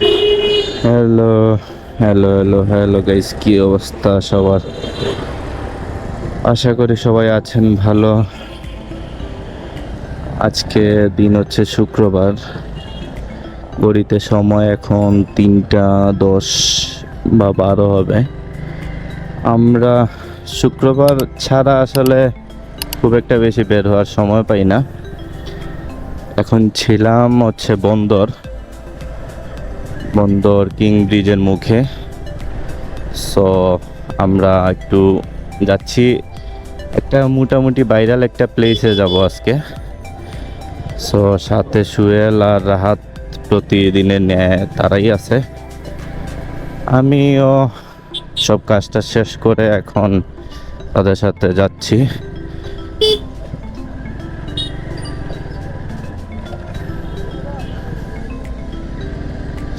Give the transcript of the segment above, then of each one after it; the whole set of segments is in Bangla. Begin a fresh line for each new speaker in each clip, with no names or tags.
Hello hello hello hello guys কি অবস্থা সবার? আশা করি সবাই আছেন ভালো। আজকে দিন হচ্ছে শুক্রবার। ঘড়িতে সময় এখন তিনটা দশ বা বারো হবে। আমরা শুক্রবার ছাড়া আসলে খুব একটা বেশি বের হওয়ার সময় পাই না। এখন ছিলাম হচ্ছে বন্দর। বন্দর কিং ব্রিজের মুখে। সো আমরা একটু যাচ্ছি। একটা মোটামুটি ভাইরাল একটা প্লেসে যাব আজকে। সো সাথে সুয়েল আর রাহাত প্রতিদিনের ন্যায় তারাই আছে। আমিও সব কাজটা শেষ করে এখন তাদের সাথে যাচ্ছি।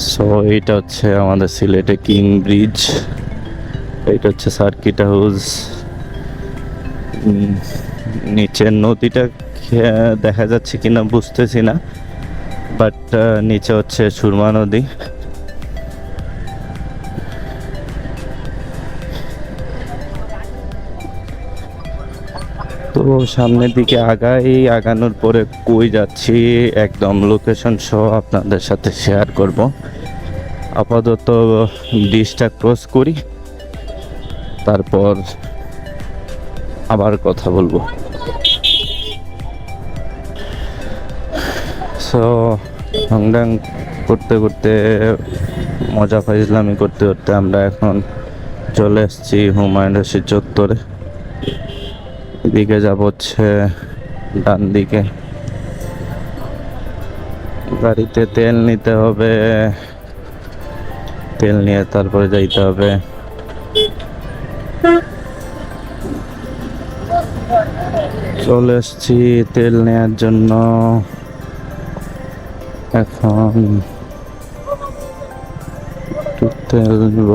সো এটা হচ্ছে আমাদের সিলেটে কিং ব্রিজ। এটা হচ্ছে সার্কিট হাউস। নিচের নদীটা দেখা যাচ্ছে কিনা, বুঝতেছি না। বাট নিচে হচ্ছে সুরমা নদী। তো সামনের দিকে আগাই, আগানোর পরে কই যাচ্ছি, একদম লোকেশন সহ আপনাদের সাথে শেয়ার করব। আপাতত ব্রিজটা ক্রস করি, তারপর আবার কথা বলব। সো হংডাং করতে করতে মজা ফাইজলামি করতে করতে আমরা এখন চলে এসেছি হুমায়ুন রশিদ চত্বরে। এদিকে যাব হচ্ছে ডান দিকে গাড়িতে তেল নিতে হবে। তেল নিয়ে তারপরে যাইতে হবে। চলে এসছি তেল নেওয়ার জন্য। এখন তেল নিব।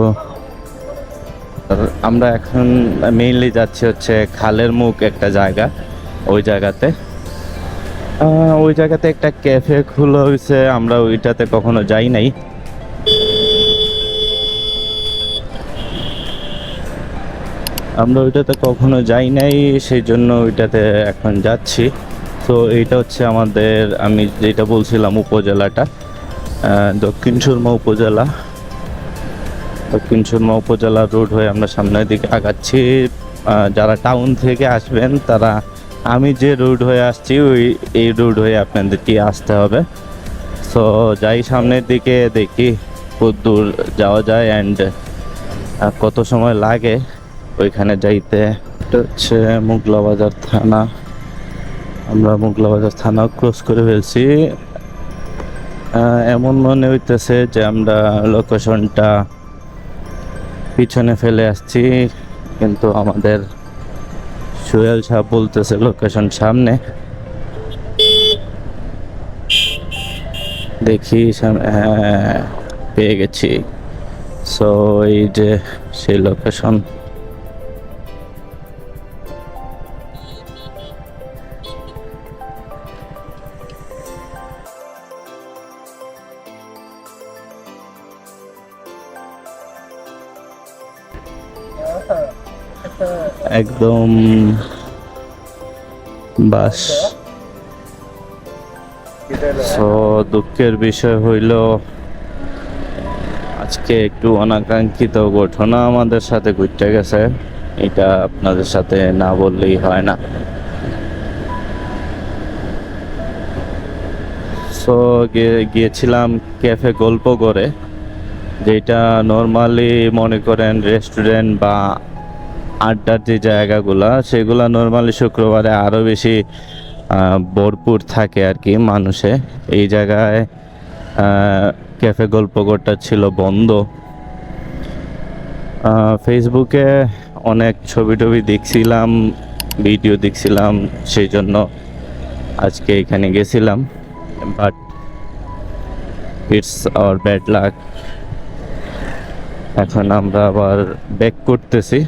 আমরা এখন মেইনলি যাচ্ছি হচ্ছে খালের মুখ একটা জায়গা, ওই জায়গাতে। ওই জায়গাতে একটা ক্যাফে খুলে হয়েছে, আমরা ওইটাতে কখনো যাই নাই। আমরা ওইটাতে কখনো যাই নাই, সেই জন্য ওইটাতে এখন যাচ্ছি। তো এইটা হচ্ছে আমাদের, আমি যেটা বলছিলাম উপজেলাটা দক্ষিণ সুরমা উপজেলা। দক্ষিণ সুরমা উপজেলা রোড হয়ে আমরা সামনের দিকে আগাচ্ছি। যারা টাউন থেকে আসবেন, তারা আমি যে রোড হয়ে আসছি, ওই, এই রোড হয়ে আপনাদেরকে আসতে হবে। সো যাই সামনের দিকে দেখি কত দূর যাওয়া যায় অ্যান্ড কত সময় লাগে। ওইখানে যাইতে হচ্ছে মুগলা বাজার থানা। আমরা মুগলা বাজার থানা ক্রস করে ফেলছি। এমন মনে হইতেছে যে আমরা লোকেশনটা পিছনে ফেলে আসছি, কিন্তু আমাদের সোহেল সাহ বলতেছে লোকেশন সামনে। দেখি সামনে হ্যাঁ পেয়ে গেছি। সো এই যে সেই লোকেশন একদম বাস। সো দুঃখের বিষয় হইল, আজকে একটু অনাকাঙ্ক্ষিত ঘটনা আমাদের সাথে ঘুরতে গেছে। এটা আপনাদের সাথে না বললেই হয় না। সো গিয়েছিলাম ক্যাফে গল্প করে, যেটা নর্মালি মনে করেন রেস্টুরেন্ট বা আড্ডার যে জায়গাগুলা, সেগুলা নর্মালি শুক্রবারে আরও বেশি ভরপুর থাকে আর কি মানুষে। এই জায়গায় ক্যাফে গল্পগোটা ছিল বন্ধ। ফেসবুকে অনেক ছবি টবি দেখছিলাম ভিডিও দেখছিলাম, সেই জন্য আজকে এখানে গেছিলাম। But it's our bad luck এখন আমরা আবার ব্যাক করতেছি।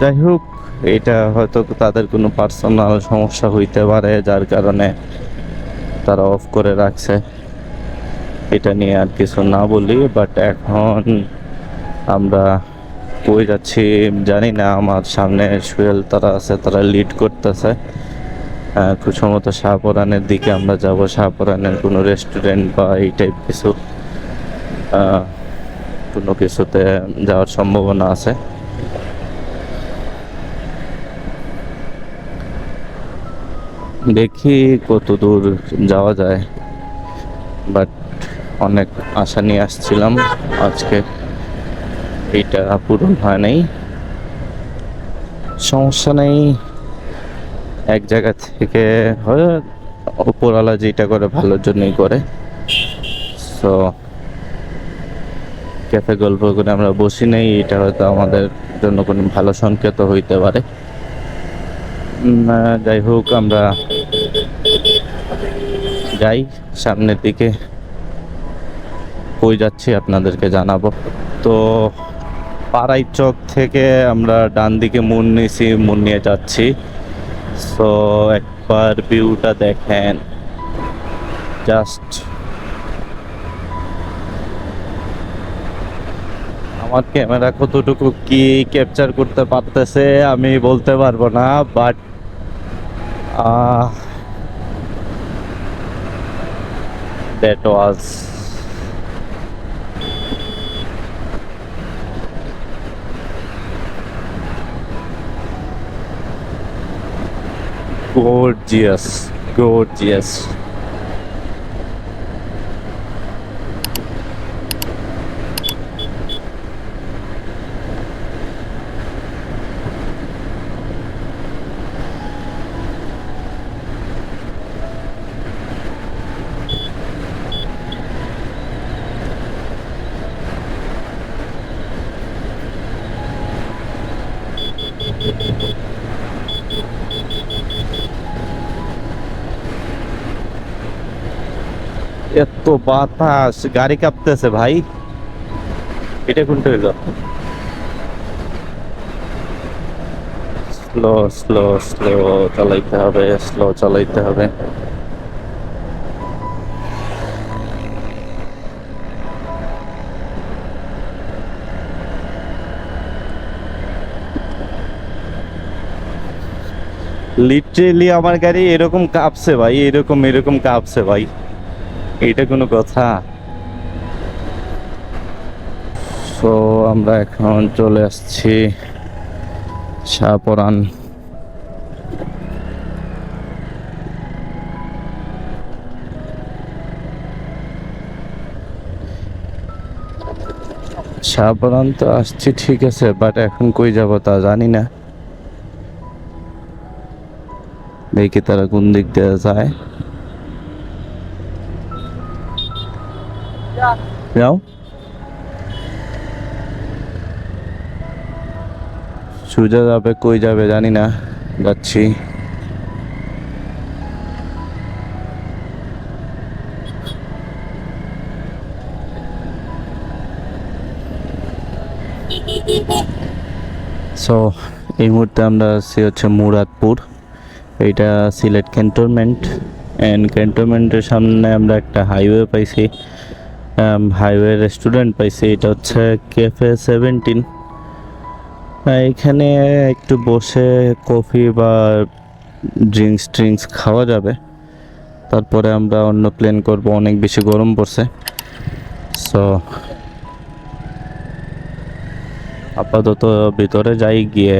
যাই হোক, এটা হয়তো তাদের কোনো পার্সোনাল সমস্যা হইতে পারে, যার কারণে তারা অফ করে রাখছে। এটা নিয়ে আর কিছু না বলি বাট এখন আমরা কই যাচ্ছি, জানি না, আমার সামনে সুয়েল তারা আছে, তারা লিড করতেছে। খুব সম্ভবত শাহপরানের দিকে আমরা যাব, শাহপরানের কোনো রেস্টুরেন্ট বা এই টাইপ কিছু। কোনো কিছুতে যাওয়ার সম্ভাবনা আছে। দেখি কত দূর যাওয়া যায় বাট অনেক আশা নিয়ে আসছিলাম। আজকে এইটা পূরণ হয় নাই। সমস্যা নেই। এক জায়গা থেকে হয় উপরওয়ালা যেটা করে ভালোর জন্যই করে। সো ক্যাফে গল্প করে আমরা বসি নেই, এটা হয়তো আমাদের জন্য কোনো ভালো সংকেত হইতে পারে। যাই হোক, আমরা যাই, সামনের দিকে কই যাচ্ছি আপনাদেরকে জানাব। তো পাড়াই চক থেকে আমরা ডান দিকে মুন নিয়েছি মুন নিয়ে যাচ্ছি। সো একবার ভিউটা দেখেন। জাস্ট আমার ক্যামেরা কতটুকু কি ক্যাপচার করতে পারতেছে আমি বলতে পারব না but that was gorgeous gorgeous. এত বাতাস, গাড়ি কাঁপতেছে ভাই। এটা কোনটা হইল স্লো স্লো স্লো চালাইতে হবে স্লো চালাইতে হবে। লিটারেলি আমার গাড়ি এরকম কাঁপছে ভাই, এরকম এরকম কাঁপছে ভাই। এটা কোনো কথা? সো আমরা এখন চলে আসছি শাহপরান শাহপরান তো আসছি, ঠিক আছে বাট এখন কই যাব তা জানি না। দেখি তারা কোন দিক দিয়ে যায়। যাও সুজা যাবে, কই যাবে জানি না, যাচ্ছি। সো এই মুহূর্তে আমরা আছি হচ্ছে মুরাদপুর। এইটা সিলেট ক্যান্টনমেন্ট। অ্যান্ড ক্যান্টনমেন্টের সামনে আমরা একটা হাইওয়ে পাইছি। হাইওয়ে রেস্টুরেন্ট পাইছি, এটা হচ্ছে ক্যাফে সেভেন্টিন এখানে একটু বসে কফি বা ড্রিঙ্কস ট্রিঙ্কস খাওয়া যাবে। তারপরে আমরা অন্য প্ল্যান করব, অনেক বেশি গরম পড়ছে। সো আপাতত ভিতরে যাই গিয়ে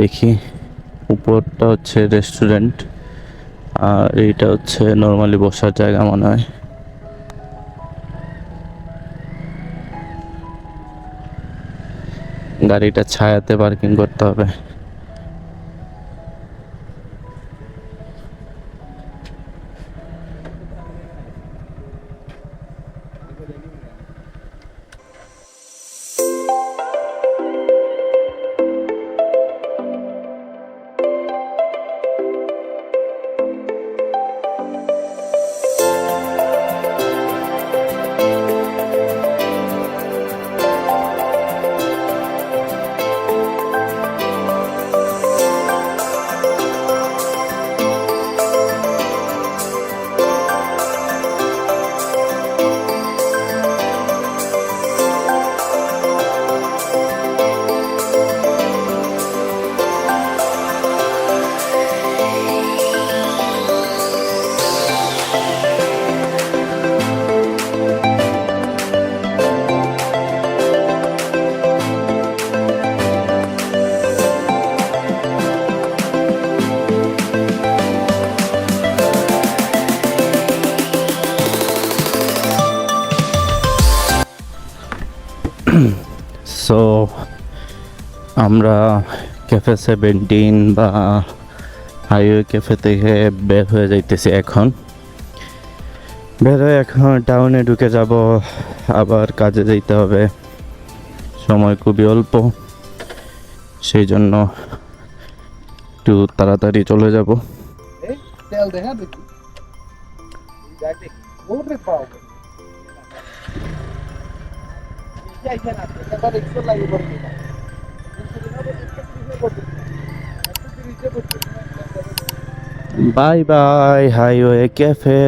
দেখি। উপরটা হচ্ছে রেস্টুরেন্ট আর এইটা হচ্ছে নর্মালি বসার জায়গা মনে হয়। গাড়িটা ছায়াতে পার্কিং করতে হবে। আমরা ক্যাফে সেভেন্টিন বা হাইওয়ে ক্যাফে থেকে বের হয়ে যাইতেছি এখন। বের হয়ে এখন টাউনে ঢুকে যাব, আবার কাজে যেতে হবে। সময় খুবই অল্প সেই জন্য একটু তাড়াতাড়ি চলে যাব।
দেখা
বাই বাই হাইওয়ে ক্যাফে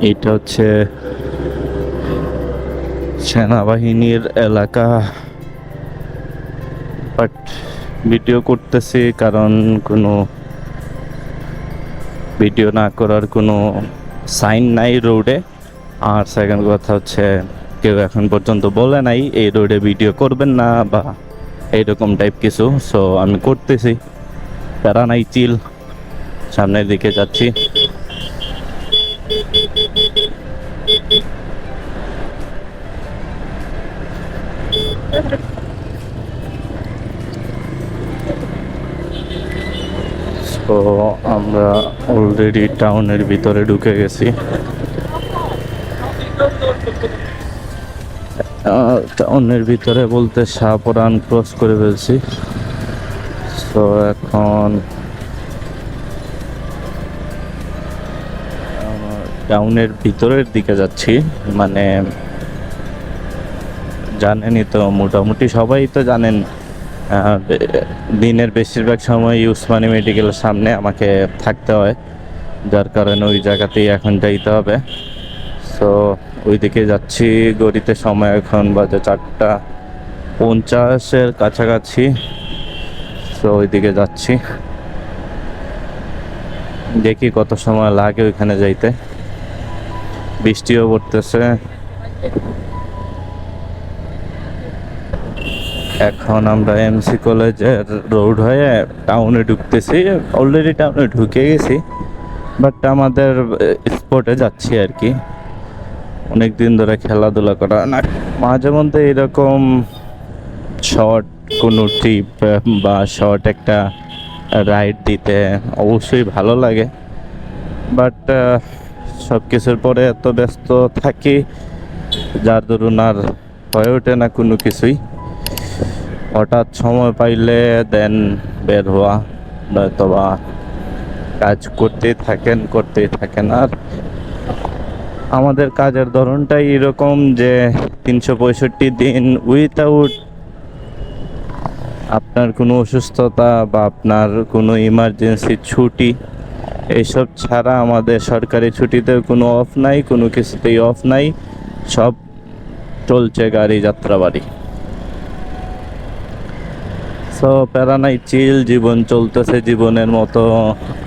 এটা হচ্ছে সেনাবাহিনীর এলাকা। বাট ভিডিও করতেছি কারণ কোনো ভিডিও না করার কোনো সাইন নাই রোডে আর সেকেন্ড কথা হচ্ছে কেউ এখন পর্যন্ত বলে নাই, এই রোডে ভিডিও করবেন না বা এইরকম টাইপ কিছু সো আমি করতেছি। প্যারা নাই চিল সামনের দিকে যাচ্ছি। তো আমরা অলরেডি টাউনের ভিতরে ঢুকে গেছি। টাউনের ভিতরে বলতে শাহপরান ক্রস করে ফেলছি। তো এখন টাউনের ভিতরের দিকে যাচ্ছি। মানে জানেনই তো, মোটামুটি সবাই তো জানেন দিনের বেশিরভাগ সময় উসমানী মেডিকেলের সামনে আমাকে থাকতে হয়। যার কারণে ওই জায়গাতেই এখন যাইতে হবে। সো ওইদিকে যাচ্ছি গড়িতে সময় এখন বাজে চারটা পঞ্চাশের কাছাকাছি। সো ওইদিকে যাচ্ছি। দেখি কত সময় লাগে ওইখানে যাইতে। বৃষ্টিও পড়তেছে। এখন আমরা এমসি কলেজের রোড হয়ে টাউনে ঢুকতেছি। অলরেডি টাউনে ঢুকে গেছি। বাট আমাদের স্পটে যাচ্ছি আর কি। অনেক দিন ধরে খেলাধুলা করা না। মাঝে মধ্যে এরকম শর্ট কোনো ট্রিপ বা শর্ট একটা রাইড দিতে অবশ্যই ভালো লাগে। বাট সব কিছুর পরে এত ব্যস্ত থাকি, যার দরুন আর হয়ে ওঠে না কোনো কিছুই। হঠাৎ সময় পাইলে দেন বের হওয়া নয়তো বা কাজ করতেই থাকেন করতেই থাকেন। আর আমাদের কাজের ধরনটাই এরকম যে তিনশো পঁয়ষট্টি দিন উইথাউট আপনার কোনো অসুস্থতা বা আপনার কোনো ইমার্জেন্সি ছুটি এইসব ছাড়া আমাদের সরকারি ছুটিতে কোনো অফ নাই, কোনো কিছুতেই অফ নাই, সব চলছে গাড়ি, যাত্রাবাড়ি। সো প্যারা নাই চিল জীবন চলতেছে, জীবনের মতো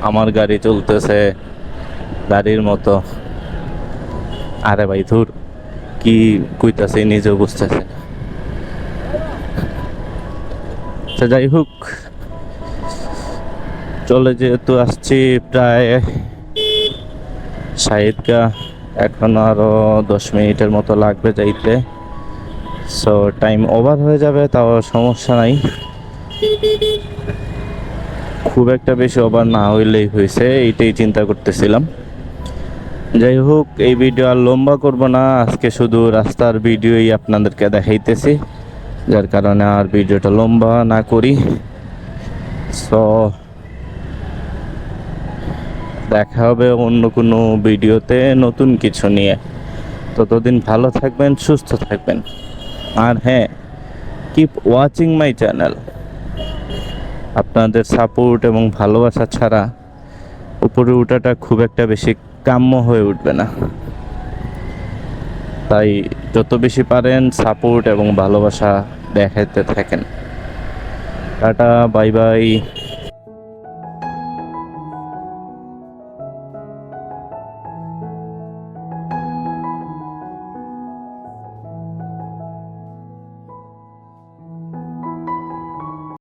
আমার গাড়ি চলতেছে, গাড়ির মতো। আরে ভাই, ধুর, কি কইতাছে, নিজেও বুঝতেছে না। আচ্ছা যাই হোক, চলে যেহেতু আসছি প্রায় শাহিদগা এখন আরও দশ মিনিটের মতো লাগবে যাইতে। সো টাইম ওভার হয়ে যাবে, তাও সমস্যা নাই। খুব একটা বেশি ওভার না হইলেই হয়েছে, এইটাই চিন্তা করতেছিলাম। যাই হোক, এই ভিডিও আর লম্বা করব না। আজকে শুধু রাস্তার ভিডিওই আপনাদেরকে দেখাইতেছি, যার কারণে আর ভিডিওটা লম্বা না করি। সো দেখা হবে অন্য কোনো ভিডিওতে নতুন কিছু নিয়ে। ততদিন ভালো থাকবেন, সুস্থ থাকবেন। আর হ্যাঁ কিপ ওয়াচিং মাই চ্যানেল আপনাদের সাপোর্ট এবং ভালোবাসা ছাড়া উপরে ওঠাটা খুব একটা বেশি কাম্য হয়ে উঠবে না। তাই যত বেশি পারেন সাপোর্ট এবং ভালোবাসা দেখাইতে থাকেন। Tata, bye bye.